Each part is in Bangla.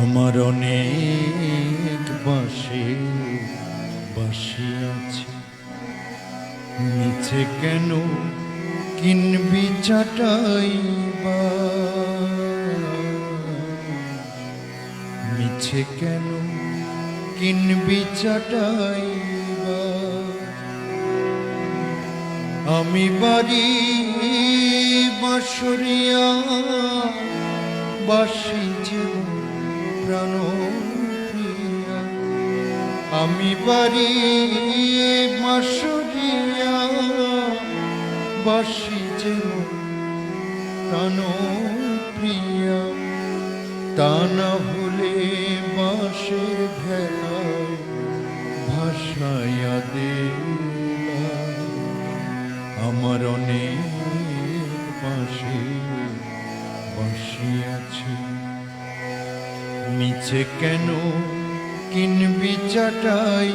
আমার অনেক বাসে বাসি আছে। মিছে কেন কিনবি চাটাই মিছে কেন কিনবি চাটাই আমি বাড়ি বাসরিয়া বাসি যে প্রাণ আমি বাড়ি বাসরিয়া বাসি যে প্রাণ প্রিয়া। তা না হলে বাসের ভেলায় ভাসাইয়া দিলা আমার অনেক বাসে বসিয়াছি মিছে কেন কিনবি চাটাই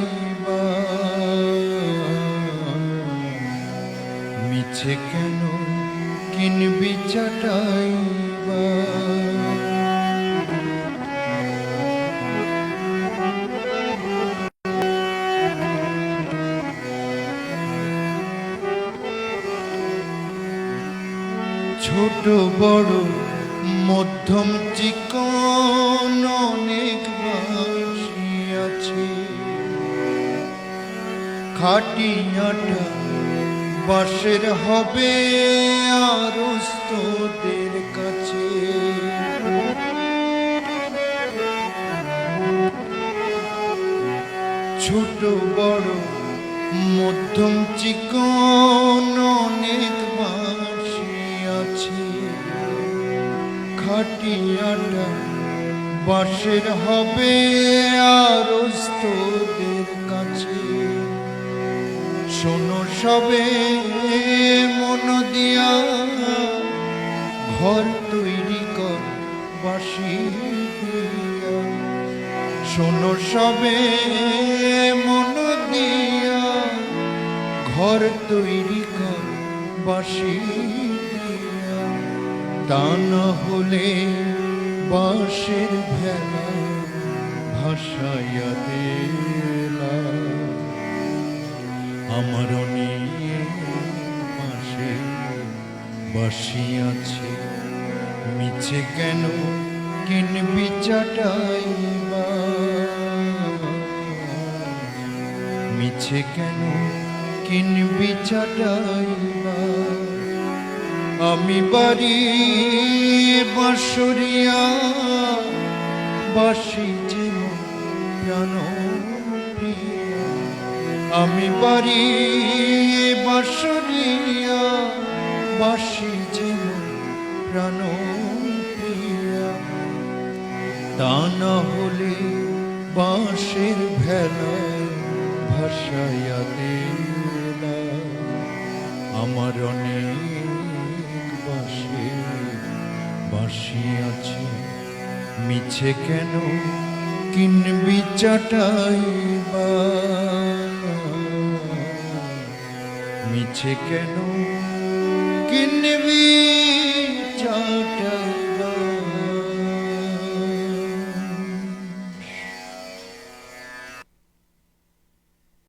মিছে কেন কিনবি চাটাই বা? ছোট বড় মধ্যম চিকন অনেক আছে। খাটিয়াটা বাসের হবে আর তোদের কাছে। ছোট, বড়, মধ্যম, চিকন অনেক বাসি খাটিয়াটা বাসের হবে আর কাছে। শোনো সবে মন দিয়া, ঘর তৈরি কর বাসি শোনো সবে মন দিয়া, ঘর তৈরি কর বাসি তা হলে বাঁশের ভেলা ভাসাইয়া দিলা। আমার অনেক পাশে বাসিয়াছে মিছে কেন কিনবি চাটাই মিছে কেন কিনবি চাটাই বা আমি বাড়ি বাঁশরিয়া বাসি যে প্রাণ আমি বাড়ি বাঁশরিয়া বাসি যে প্রাণ তা না হলে বাঁশের ভেলায় ভাসাইয়া আমার অনেক বাসি আছে। মিছে কেন কিনবি চাটাই মিছে কেন কিনবি